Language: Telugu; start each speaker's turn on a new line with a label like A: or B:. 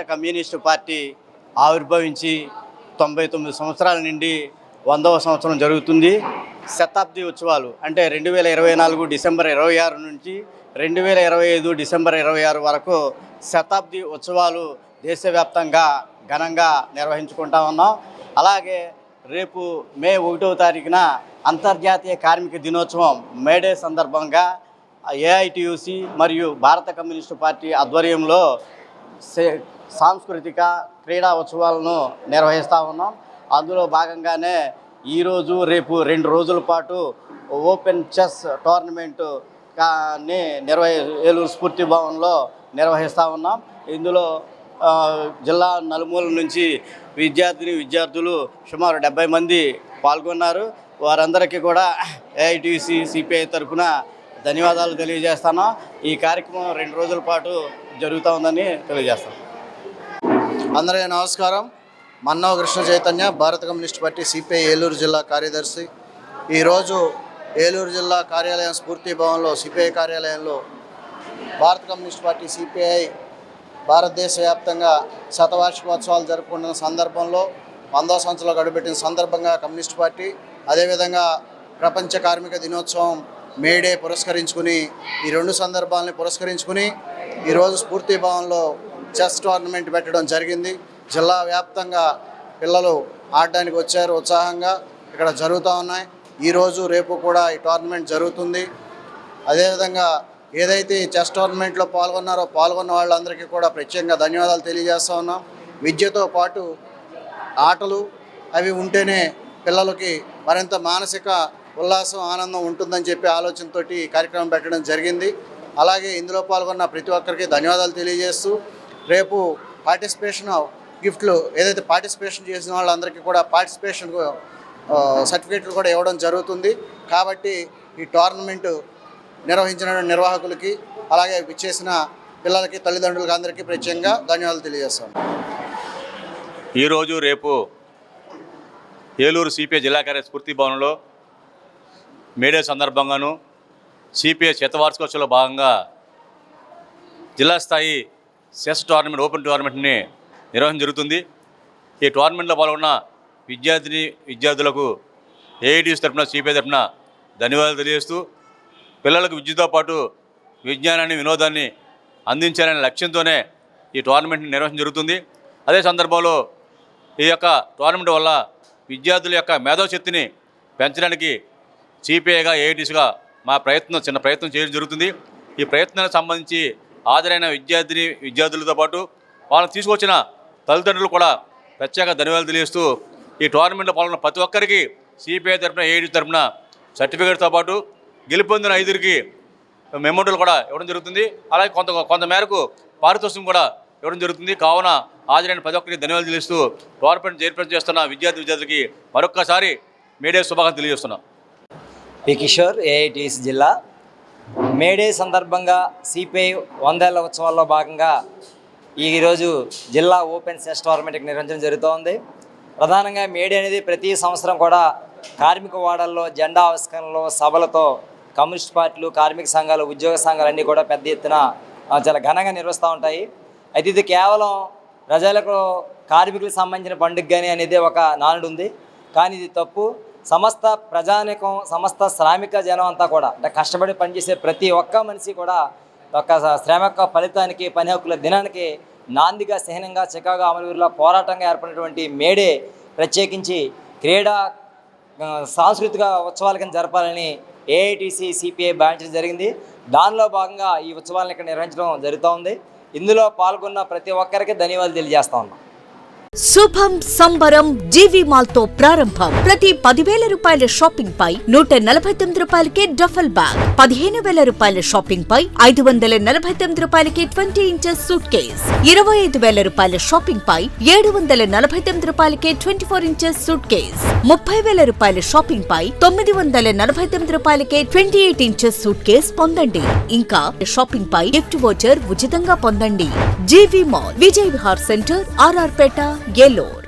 A: భారత కమ్యూనిస్టు పార్టీ ఆవిర్భవించి తొంభై తొమ్మిది సంవత్సరాల నుండి వందవ సంవత్సరం జరుగుతుంది. శతాబ్ది ఉత్సవాలు అంటే రెండు వేల ఇరవై నాలుగు డిసెంబర్ ఇరవై ఆరు నుంచి రెండు వేల ఇరవై ఐదు డిసెంబర్ ఇరవై ఆరు వరకు శతాబ్ది ఉత్సవాలు దేశవ్యాప్తంగా ఘనంగా నిర్వహించుకుంటా ఉన్నాం. అలాగే రేపు మే ఒకటవ తారీఖున అంతర్జాతీయ కార్మిక దినోత్సవం మేడే సందర్భంగా ఏఐటియుసి మరియు భారత కమ్యూనిస్టు పార్టీ ఆధ్వర్యంలో సాంస్కృతిక క్రీడా ఉత్సవాలను నిర్వహిస్తూ ఉన్నాం. అందులో భాగంగానే ఈరోజు రేపు రెండు రోజుల పాటు ఓపెన్ చెస్ టోర్నమెంటు ని నిర్వహి ఏలూరు స్ఫూర్తి భవన్లో నిర్వహిస్తూ ఉన్నాం. ఇందులో జిల్లా నలుమూల నుంచి విద్యార్థిని విద్యార్థులు సుమారు డెబ్బై మంది పాల్గొన్నారు. వారందరికీ కూడా ఏఐటీసీ సిపిఐ తరఫున ధన్యవాదాలు తెలియజేస్తాను. ఈ కార్యక్రమం రెండు రోజుల పాటు జరుగుతూ ఉందని తెలియజేస్తాం.
B: అందరికీ నమస్కారం. మన్నవ కృష్ణ చైతన్య భారత కమ్యూనిస్ట్ పార్టీ సిపిఐ ఏలూరు జిల్లా కార్యదర్శి. ఈరోజు ఏలూరు జిల్లా కార్యాలయం స్ఫూర్తి భవన్లో సిపిఐ కార్యాలయంలో భారత కమ్యూనిస్ట్ పార్టీ సిపిఐ భారతదేశ వ్యాప్తంగా శతవార్షికోత్సవాలు జరుపుకుంటున్న సందర్భంలో వందో సంవత్సరాలు గడుపెట్టిన సందర్భంగా కమ్యూనిస్ట్ పార్టీ అదేవిధంగా ప్రపంచ కార్మిక దినోత్సవం మేడే పురస్కరించుకుని ఈ రెండు సందర్భాలని పురస్కరించుకుని ఈరోజు స్ఫూర్తి భవన్లో చెస్ టోర్నమెంట్ పెట్టడం జరిగింది. జిల్లా వ్యాప్తంగా పిల్లలు ఆడడానికి వచ్చారు ఉత్సాహంగా. ఇక్కడ జరుగుతూ ఉన్నాయి. ఈరోజు రేపు కూడా ఈ టోర్నమెంట్ జరుగుతుంది. అదేవిధంగా ఏదైతే ఈ చెస్ టోర్నమెంట్లో పాల్గొన్నారో పాల్గొన్న వాళ్ళందరికీ కూడా ప్రత్యేకంగా ధన్యవాదాలు తెలియజేస్తూ ఉన్నాం. విద్యతో పాటు ఆటలు అవి ఉంటేనే పిల్లలకి మరింత మానసిక ఉల్లాసం ఆనందం ఉంటుందని చెప్పి ఆలోచనతోటి ఈ కార్యక్రమం పెట్టడం జరిగింది. అలాగే ఇందులో పాల్గొన్న ప్రతి ఒక్కరికి ధన్యవాదాలు తెలియజేస్తూ రేపు పార్టిసిపేషన్ గిఫ్ట్లు ఏదైతే పార్టిసిపేషన్ చేసిన వాళ్ళందరికీ కూడా పార్టిసిపేషన్ సర్టిఫికేట్లు కూడా ఇవ్వడం జరుగుతుంది. కాబట్టి ఈ టోర్నమెంట్ నిర్వహించిన నిర్వాహకులకి అలాగే విచ్చేసిన పిల్లలకి తల్లిదండ్రులకి అందరికీ ప్రత్యేకంగా ధన్యవాదాలు తెలియజేస్తాను
C: ఈరోజు రేపు ఏలూరు సిపిఐ జిల్లా కార్య స్ఫూర్తి భవనంలో మేడే సందర్భంగాను సిపిఐ శతవార్షికోత్సవంలో భాగంగా జిల్లా స్థాయి చెస్ టోర్నమెంట్ ఓపెన్ టోర్నమెంట్ని నిర్వహణ జరుగుతుంది. ఈ టోర్నమెంట్లో పాల్గొన్న విద్యార్థిని విద్యార్థులకు ఏఐటీఎస్ తరఫున సిపిఐ తరఫున ధన్యవాదాలు తెలియజేస్తూ పిల్లలకు విద్యతో పాటు విజ్ఞానాన్ని వినోదాన్ని అందించాలనే లక్ష్యంతోనే ఈ టోర్నమెంట్ని నిర్వహణ జరుగుతుంది. అదే సందర్భంలో ఈ యొక్క టోర్నమెంట్ వల్ల విద్యార్థుల యొక్క మేధాశక్తిని పెంచడానికి సిపిఐగా ఏఐటీసీగా మా ప్రయత్నం చిన్న ప్రయత్నం చేయడం జరుగుతుంది. ఈ ప్రయత్నానికి సంబంధించి హాజరైన విద్యార్థిని విద్యార్థులతో పాటు వాళ్ళని తీసుకొచ్చిన తల్లిదండ్రులు కూడా ప్రత్యేక ధన్యవాదాలు తెలియజేస్తూ ఈ టోర్నమెంట్లో పాల్గొన్న ప్రతి ఒక్కరికి సిపిఐ తరఫున ఏఐటీ తరఫున సర్టిఫికేట్తో పాటు గెలుపొందిన ఐదురికి మెమోరియల్ కూడా ఇవ్వడం జరుగుతుంది. అలాగే కొంత కొంత మేరకు పారితోషికం కూడా ఇవ్వడం జరుగుతుంది. కావున హాజరైన ప్రతి ఒక్కరికి ధన్యవాదాలు తెలుస్తూ టోర్నమెంట్ జయప్రదం చేస్తున్న విద్యార్థి విద్యార్థులకి మరొక్కసారి మీడియా శుభాకాంక్షలు తెలియజేస్తున్నాం.
D: పి కిషోర్ ఏఐటిసి జిల్లా. మేడే సందర్భంగా సిపిఐ వందేళ్ళ ఉత్సవాల్లో భాగంగా ఈరోజు జిల్లా ఓపెన్ చెస్ టోర్నమెంట్కి నిర్వహించడం జరుగుతోంది. ప్రధానంగా మేడే అనేది ప్రతి సంవత్సరం కూడా కార్మిక వాడల్లో జెండా ఆవిష్కరణలో సభలతో కమ్యూనిస్ట్ పార్టీలు కార్మిక సంఘాలు ఉద్యోగ సంఘాలు అన్నీ కూడా పెద్ద ఎత్తున చాలా ఘనంగా నిర్వహిస్తూ ఉంటాయి. అయితే ఇది కేవలం ప్రజలకు కార్మికులకు సంబంధించిన పండుగ కానీ అనేది ఒక నానుడు ఉంది కానీ ఇది తప్పు. సమస్త ప్రజానికం సమస్త శ్రామిక జనం అంతా కూడా అంటే కష్టపడి పనిచేసే ప్రతి ఒక్క మనిషి కూడా ఒక శ్రమ యొక్క ఫలితానికి పని హక్కుల దినానికి నాందిగా సహనంగా చికాగా అమలుగురిలో పోరాటంగా ఏర్పడినటువంటి మేడే ప్రత్యేకించి క్రీడా సాంస్కృతిక ఉత్సవాల కింద జరపాలని ఏఐటీసీ సిపిఐ భావించడం జరిగింది. దానిలో భాగంగా ఈ ఉత్సవాలను ఇక్కడ నిర్వహించడం జరుగుతూ ఉంది. ఇందులో పాల్గొన్న ప్రతి ఒక్కరికి ధన్యవాదాలు తెలియజేస్తా ఉన్నాం.
E: శుభం సంబరం జీవి మాల్తో ప్రారంభం. ప్రతి పదివేల రూపాయల షాపింగ్ పై నూట నలభై తొమ్మిది రూపాయలకే డఫల్ బ్యాగ్ పదిహేను వేల రూపాయల షాపింగ్ పై ఐదు వందల నలభై తొమ్మిది రూపాయలకి ట్వంటీ ఇంచెస్ సూట్ కేస్ ఇరవై ఐదు వేల రూపాయల షాపింగ్ పై ఏడు వందల నలభై తొమ్మిది రూపాయలకే twenty four inches suitcase ముప్పై వేల రూపాయల షాపింగ్ పై తొమ్మిది వందల నలభై తొమ్మిది రూపాయలకే twenty eight inches suitcase పొందండి. ఇంకా షాపింగ్ పై గిఫ్ట్ వోచర్ ఉచితంగా పొందండి. GV mall Vijay Vihar centre RR Peta. Eluru